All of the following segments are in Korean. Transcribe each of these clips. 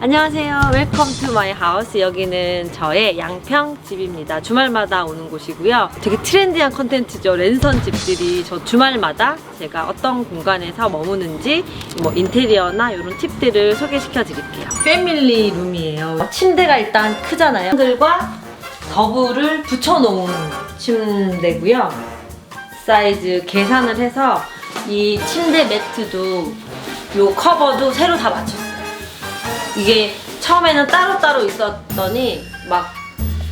안녕하세요. 웰컴 투 마이 하우스. 여기는 저의 양평 집입니다. 주말마다 오는 곳이고요. 되게 트렌디한 컨텐츠죠. 랜선 집들이 저 주말마다 제가 어떤 공간에서 머무는지 뭐 인테리어나 이런 팁들을 소개시켜 드릴게요. 패밀리 룸이에요. 침대가 일단 크잖아요. 들과 더블을 붙여 놓은 침대고요. 사이즈 계산을 해서 이 침대 매트도 요 커버도 새로 다 맞췄어요. 이게 처음에는 따로따로 있었더니 막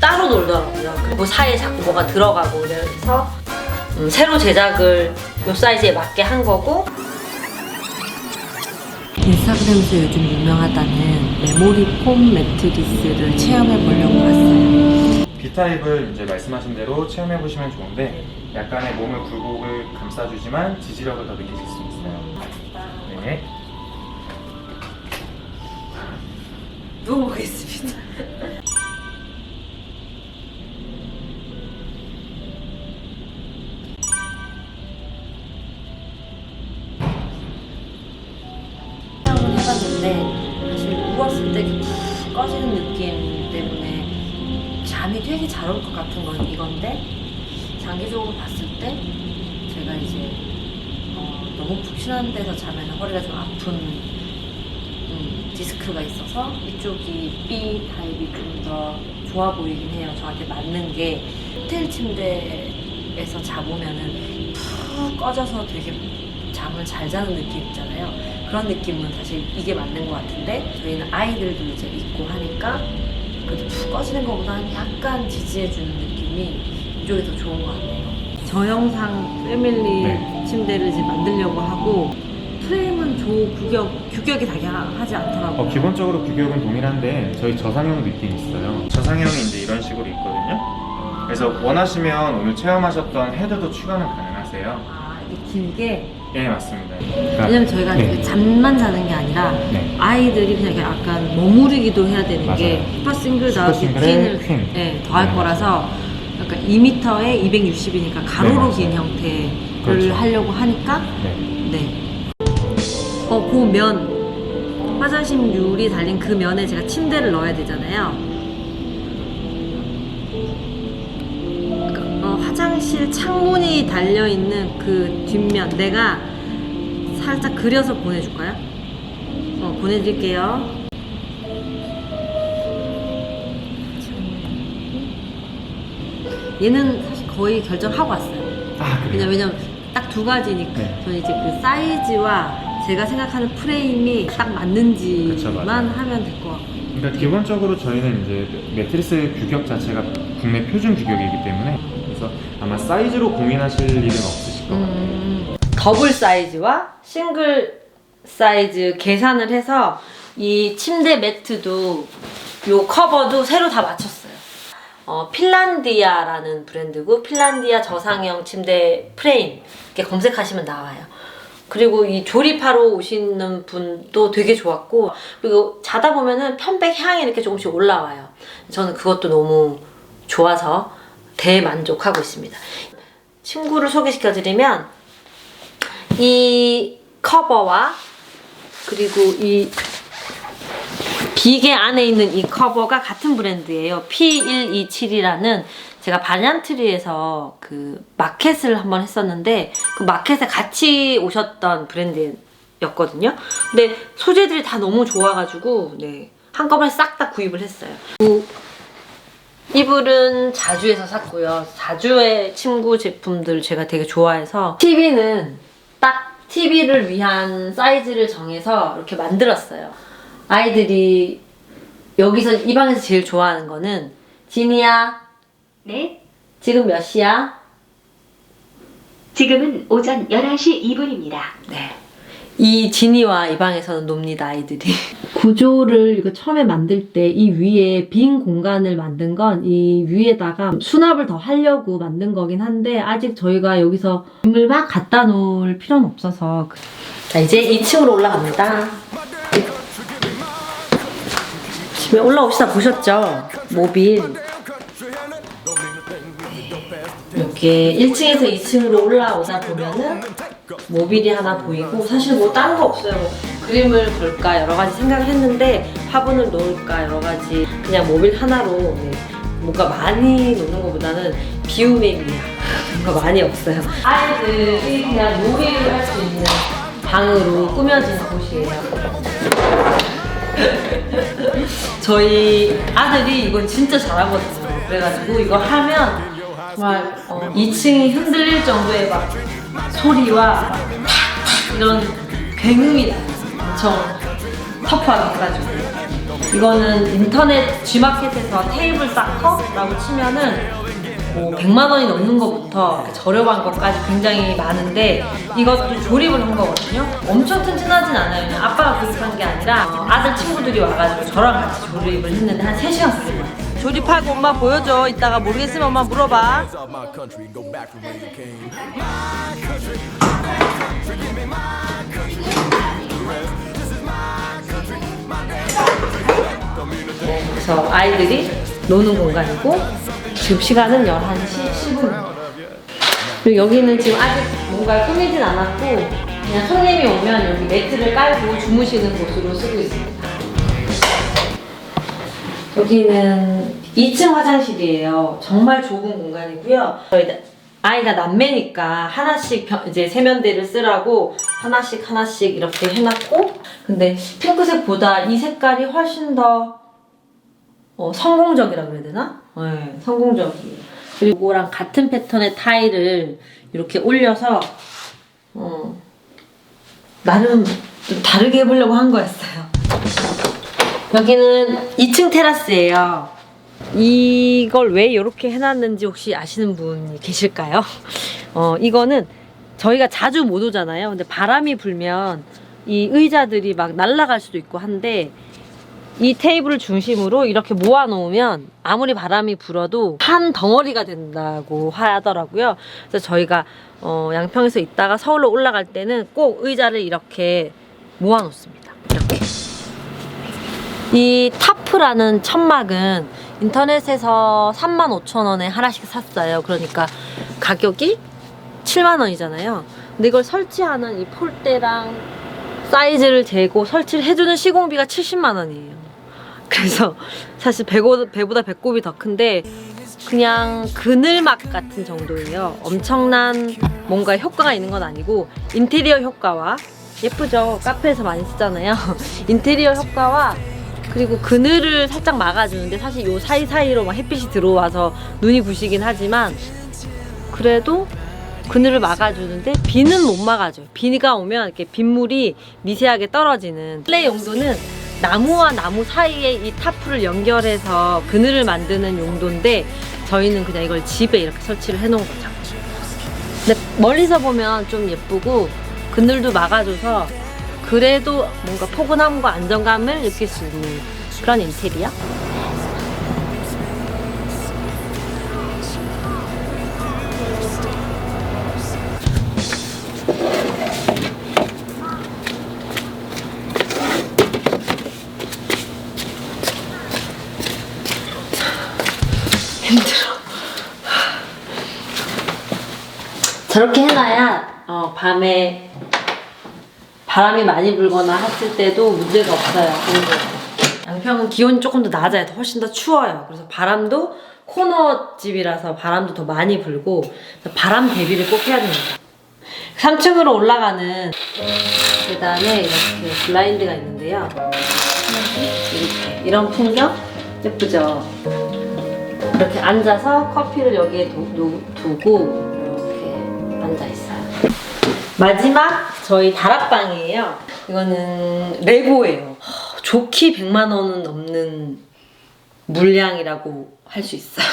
따로 놀더라고요. 그리고 사이에 자꾸 뭐가 들어가고 그래서 음, 새로 제작을 요 사이즈에 맞게 한 거고 인스타그램에서 요즘 유명하다는 메모리 폼 매트리스를 체험해 보려고 왔어요. B타입을 이제 말씀하신 대로 체험해 보시면 좋은데 약간의 몸의 굴곡을 감싸주지만 지지력을 더 느끼실 수 있어요. 네. 누워보겠습니다. 사용을 해봤는데 사실 누웠을 때 이렇게 푹 꺼지는 느낌 때문에 잠이 되게 잘 올 것 같은 건 이건데 장기적으로 봤을 때 제가 이제 어, 너무 푹신한 데서 자면 허리가 좀 아픈 음, 디스크가 있어서 이쪽이 B 타입이 좀 더 좋아 보이긴 해요. 저한테 맞는 게 호텔 침대에서 자보면은 푹 꺼져서 되게 잠을 잘 자는 느낌 있잖아요. 그런 느낌은 사실 이게 맞는 것 같은데 저희는 아이들도 이제 있고 하니까 그래도 푹 꺼지는 것보다는 약간 지지해주는 느낌이 이쪽이 더 좋은 것 같네요. 저영상 패밀리 네. 침대를 이제 만들려고 하고 프레임은 조 규격 규격이 다게 하지 않더라고요. 어, 기본적으로 규격은 동일한데 저희 저상형 느낌이 있어요. 저상형이 이제 이런 식으로 있거든요. 그래서 원하시면 오늘 체험하셨던 헤드도 추가는 가능하세요. 아, 이게 길게 예, 맞습니다. 그러니까, 왜냐면 저희가 네. 그 잠만 자는 게 아니라 네. 아이들이 그냥 약간 머무르기도 해야 되는 게 맞아요. 슈퍼 싱글 더하기 싱글에 퀸을 퀸. 네, 더할 네, 거라서 약간 2m에 260이니까 가로로 네, 긴. 형태를 그렇죠. 하려고 하니까 네. 네. 어, 그 면. 화장실 율이 달린 그 면에 제가 침대를 넣어야 되잖아요. 그러니까, 어, 화장실 창문이 달려 있는 그 뒷면. 내가 살짝 그려서 보내줄까요? 어, 보내드릴게요. 얘는 사실 거의 결정하고 왔어요. 아, 그래요? 왜냐면, 딱 두 가지니까 네. 저는 이제 그 사이즈와 제가 생각하는 프레임이 딱 그쵸, 맞는지만. 하면 될 것 같고 그러니까 기본적으로 저희는 이제 매트리스 규격 자체가 국내 표준 규격이기 때문에 그래서 아마 사이즈로 고민하실 일은 없으실 것 같아요. 음, 더블 사이즈와 싱글 사이즈 계산을 해서 이 침대 매트도 요 커버도 새로 다 맞췄어요. 어, 핀란디아라는 브랜드고 핀란디아 저상형 침대 프레임 이렇게 검색하시면 나와요. 그리고 이 조립하러 오시는 분도 되게 좋았고 그리고 자다 보면은 편백 향이 이렇게 조금씩 올라와요. 저는 그것도 너무 좋아서 대만족하고 있습니다. 친구를 소개시켜드리면 이 커버와 그리고 이 비계 안에 있는 이 커버가 같은 브랜드예요. P127이라는 제가 바리안트리에서 그 마켓을 한번 했었는데 그 마켓에 같이 오셨던 브랜드였거든요. 근데 소재들이 다 너무 좋아가지고 네 한꺼번에 싹 다 구입을 했어요. 그 이불은 자주에서 샀고요. 자주의 침구 제품들 제가 되게 좋아해서 TV는 딱 TV를 위한 사이즈를 정해서 이렇게 만들었어요. 아이들이 여기서 이 방에서 제일 좋아하는 거는 지니야 네, 지금 몇 시야? 지금은 오전 11시 2분입니다. 네. 이 지니와 이 방에서는 놉니다 아이들이 구조를 이거 처음에 만들 때 이 위에 빈 공간을 만든 건 이 위에다가 수납을 더 하려고 만든 거긴 한데 아직 저희가 여기서 짐을 막 갖다 놓을 필요는 없어서 자 이제 2층으로 올라갑니다 집에 올라오시다 보셨죠? 모빌 이렇게 1층에서 2층으로 올라오다 보면은 모빌이 하나 보이고 사실 뭐딴거 없어요. 뭐 그림을 걸까 여러 가지 생각을 했는데 화분을 놓을까 여러 가지 그냥 모빌 하나로 네, 뭔가 많이 놓는 것보다는 비우맵이야. 뭔가 많이 없어요. 아이들이 그냥 놀이를 할수 있는 방으로 꾸며진 곳이에요. 저희 아들이 이건 진짜 잘하거든요. 그래가지고 이거 하면 정말 어, 2층이 흔들릴 정도의 막 소리와 막 이런 굉음이. 엄청 터프하게 해가지고 이거는 인터넷 G마켓에서 테이블 사커라고 치면은 뭐 100만 원이 넘는 것부터 저렴한 것까지 굉장히 많은데 이것도 조립을 한 거거든요. 엄청 튼튼하진 않아요. 그냥 아빠가 조립한 게 아니라 어, 아들 친구들이 와가지고 저랑 같이 조립을 했는데 한 3시간 걸린 것. 조립하고 엄마 보여줘. 이따가 모르겠으면 엄마 물어봐. 그래서 아이들이 노는 공간이고 지금 시간은 11시 10분. 그리고 여기는 지금 아직 뭔가 꾸미진 않았고 그냥 손님이 오면 여기 매트를 깔고 주무시는 곳으로 쓰고 있습니다. 여기는 2층 화장실이에요. 정말 좁은 공간이고요. 저희 아이가 남매니까 하나씩 변- 이제 세면대를 쓰라고 하나씩 하나씩 이렇게 해놨고 근데 핑크색보다 이 색깔이 훨씬 더 어, 성공적이라 그래야 되나? 네, 성공적이에요. 그리고 이거랑 같은 패턴의 타일을 이렇게 올려서 어, 나름 좀 다르게 해보려고 한 거였어요. 여기는 2층 테라스예요. 이걸 왜 이렇게 해놨는지 혹시 아시는 분이 계실까요? 어, 이거는 저희가 자주 못 오잖아요. 근데 바람이 불면 이 의자들이 막 날아갈 수도 있고 한데 이 테이블을 중심으로 이렇게 모아 놓으면 아무리 바람이 불어도 한 덩어리가 된다고 하더라고요. 그래서 저희가 어, 양평에서 있다가 서울로 올라갈 때는 꼭 의자를 이렇게 모아 놓습니다. 이렇게. 이 타프라는 천막은 인터넷에서 35,000원에 하나씩 샀어요. 그러니까 가격이 7만 원이잖아요. 근데 이걸 설치하는 이 폴대랑 사이즈를 재고 설치를 해주는 시공비가 70만 원이에요. 그래서 사실 배고, 배보다 배꼽이 더 큰데 그냥 그늘막 같은 정도예요. 엄청난 뭔가 효과가 있는 건 아니고 인테리어 효과와 예쁘죠? 카페에서 많이 쓰잖아요. 인테리어 효과와 그리고 그늘을 살짝 막아주는데 사실 요 사이사이로 막 햇빛이 들어와서 눈이 부시긴 하지만 그래도 그늘을 막아주는데 비는 못 막아줘요. 비가 오면 이렇게 빗물이 미세하게 떨어지는 플레이 용도는 나무와 나무 사이에 이 타프를 연결해서 그늘을 만드는 용도인데 저희는 그냥 이걸 집에 이렇게 설치를 해놓은 거죠. 근데 멀리서 보면 좀 예쁘고 그늘도 막아줘서 그래도 뭔가 포근함과 안정감을 느낄 수 있는 그런 인테리어. 저렇게 해놔야 어, 밤에 바람이 많이 불거나 했을 때도 문제가 없어요. 그리고 양평은 기온이 조금 더 낮아요. 훨씬 더 추워요. 그래서 바람도 코너 집이라서 바람도 더 많이 불고 바람 대비를 꼭 해야 됩니다. 3층으로 올라가는 계단에 이렇게 블라인드가 있는데요. 이렇게 이런 풍경 예쁘죠? 이렇게 앉아서 커피를 여기에 두, 두, 두고 앉아 있어요. 마지막 저희 다락방이에요. 이거는 레고예요. 허, 좋기 100만 원은 넘는 물량이라고 할 수 있어요.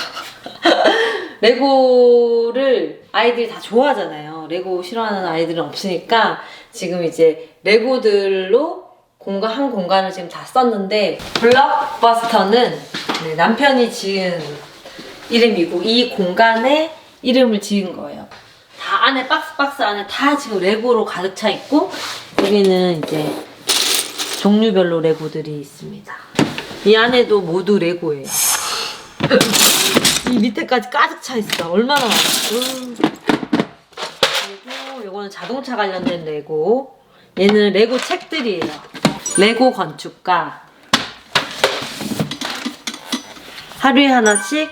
레고를 아이들이 다 좋아하잖아요. 레고 싫어하는 아이들은 없으니까 지금 이제 레고들로 공간 한 공간을 지금 다 썼는데 블록버스터는 네, 남편이 지은 이름이고 이 공간에 이름을 지은 거예요. 다 안에 박스 박스 안에 다 지금 레고로 가득 차 있고 여기는 이제 종류별로 레고들이 있습니다. 이 안에도 모두 레고예요. 이 밑에까지 가득 차 있어. 얼마나 많아. 음. 그리고 요거는 자동차 관련된 레고. 얘는 레고 책들이에요. 레고 건축가. 하루에 하나씩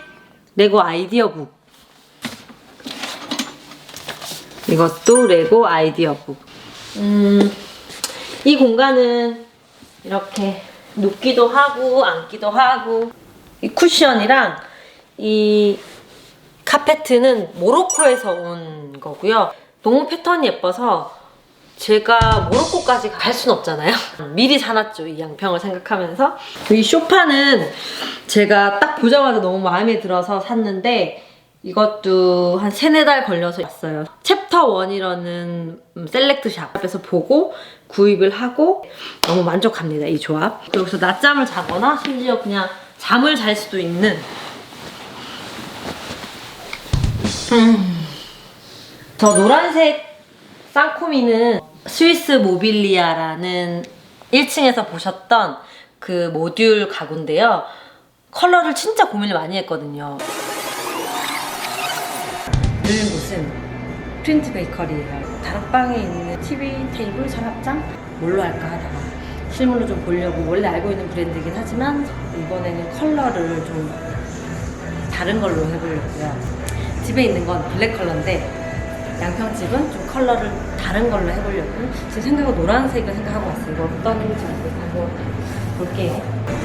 레고 아이디어 북. 이것도 레고 아이디어 북. 음, 이 공간은 이렇게 눕기도 하고 앉기도 하고 이 쿠션이랑 이 카페트는 모로코에서 온 거고요. 너무 패턴이 예뻐서 제가 모로코까지 갈 순 없잖아요. 미리 사놨죠. 이 양평을 생각하면서. 이 쇼파는 제가 딱 보자마자 너무 마음에 들어서 샀는데 이것도 한 세네 달 걸려서 왔어요. 챕터 1이라는 셀렉트 샵에서 보고 구입을 하고 너무 만족합니다. 이 조합. 여기서 낮잠을 자거나 심지어 그냥 잠을 잘 수도 있는 음. 저 노란색 쌍코미는 스위스 모빌리아라는 1층에서 보셨던 그 모듈 가구인데요. 컬러를 진짜 고민을 많이 했거든요. 늘 무슨 프린트 베이커리예요. 다락방에 있는 TV 테이블 서랍장 뭘로 할까 하다가 실물로 좀 보려고 원래 알고 있는 브랜드이긴 하지만 이번에는 컬러를 좀 다른 걸로 해보려고요. 집에 있는 건 블랙 컬러인데 양평집은 좀 컬러를 다른 걸로 해보려고 지금 생각은 노란색을 생각하고 왔어요. 이거 어떤 건지 한번 볼게요.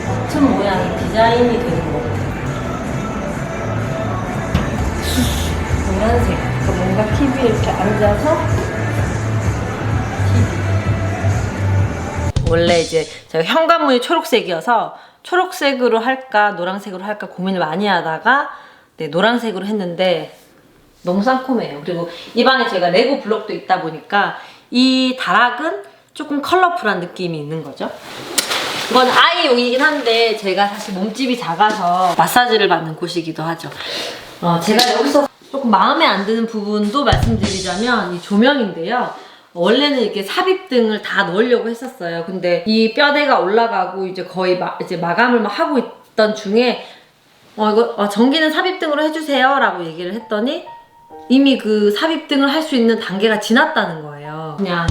버튼 모양이 디자인이 되는 것 같아요. 노란색. 그러니까 뭔가 TV에 이렇게 앉아서 TV. 원래 이제 제가 현관문이 초록색이어서 초록색으로 할까 노란색으로 할까 고민을 많이 하다가 네, 노란색으로 했는데 너무 쌍콤해요. 그리고 이 방에 제가 레고 블록도 있다 보니까 이 다락은 조금 컬러풀한 느낌이 있는 거죠. 이건 아이용이긴 한데 제가 사실 몸집이 작아서 마사지를 받는 곳이기도 하죠. 어, 제가 여기서 조금 마음에 안 드는 부분도 말씀드리자면 이 조명인데요. 원래는 이렇게 삽입등을 다 넣으려고 했었어요. 근데 이 뼈대가 올라가고 이제 거의 마, 이제 마감을 막 하고 있던 중에 어 이거 어, 전기는 삽입등으로 해주세요라고 얘기를 했더니 이미 그 삽입등을 할 수 있는 단계가 지났다는 거예요. 그냥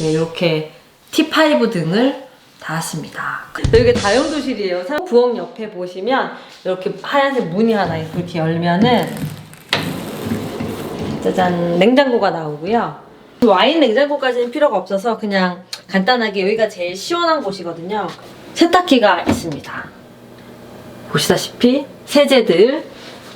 네, 이렇게 T5 등을 달았습니다. 여기 다용도실이에요. 사- 부엌 옆에 보시면 이렇게 하얀색 문이 하나 있고 이렇게 열면은 짜잔 냉장고가 나오고요. 와인 냉장고까지는 필요가 없어서 그냥 간단하게 여기가 제일 시원한 곳이거든요. 세탁기가 있습니다. 보시다시피 세제들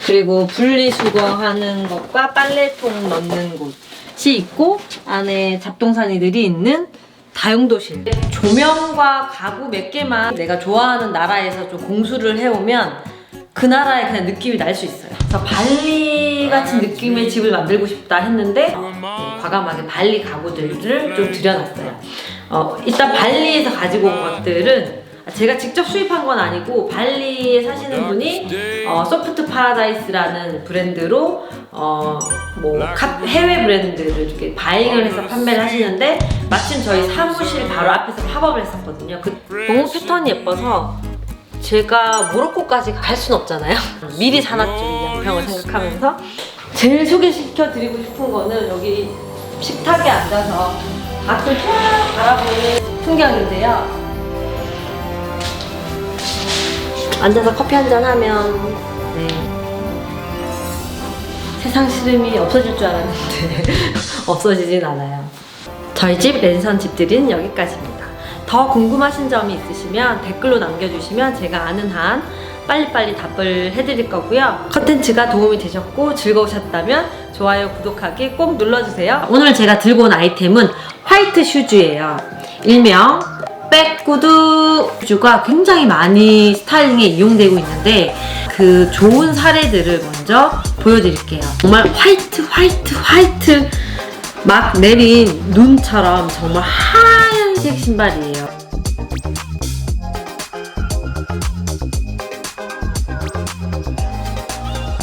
그리고 분리수거하는 것과 빨래통 넣는 곳이 있고 안에 잡동사니들이 있는 다용도실 조명과 가구 몇 개만 내가 좋아하는 나라에서 좀 공수를 해오면 그 나라의 그냥 느낌이 날 수 있어요 그래서 발리 같은 느낌의 집을 만들고 싶다 했는데 네, 과감하게 발리 가구들을 좀 들여놨어요 어, 일단 발리에서 가지고 온 것들은 제가 직접 수입한 건 아니고 발리에 사시는 분이 어, 소프트 파라다이스라는 브랜드로 어, 뭐 카- 해외 브랜드를 이렇게 바잉을 해서 판매를 하시는데 마침 저희 사무실 바로 앞에서 팝업을 했었거든요. 그 너무 패턴이 예뻐서 제가 모로코까지 갈 순 없잖아요. 미리 사놨죠 이 양평을 생각하면서 제일 소개시켜 드리고 싶은 거는 여기 식탁에 앉아서 밖을 쫙 바라보는 풍경인데요. 앉아서 커피 한 잔 하면 네. 세상 시름이 없어질 줄 알았는데 없어지진 않아요. 저희 집 랜선 집들이는 여기까지입니다. 더 궁금하신 점이 있으시면 댓글로 남겨주시면 제가 아는 한 빨리빨리 답을 해드릴 거고요. 컨텐츠가 도움이 되셨고 즐거우셨다면 좋아요, 구독하기 꼭 눌러주세요. 오늘 제가 들고 온 아이템은 화이트 슈즈예요. 일명 백구두 슈즈가 굉장히 많이 스타일링에 이용되고 있는데 그 좋은 사례들을 먼저 보여드릴게요. 정말 화이트, 화이트, 화이트 막 내린 눈처럼 정말 하얀 색 신발이에요.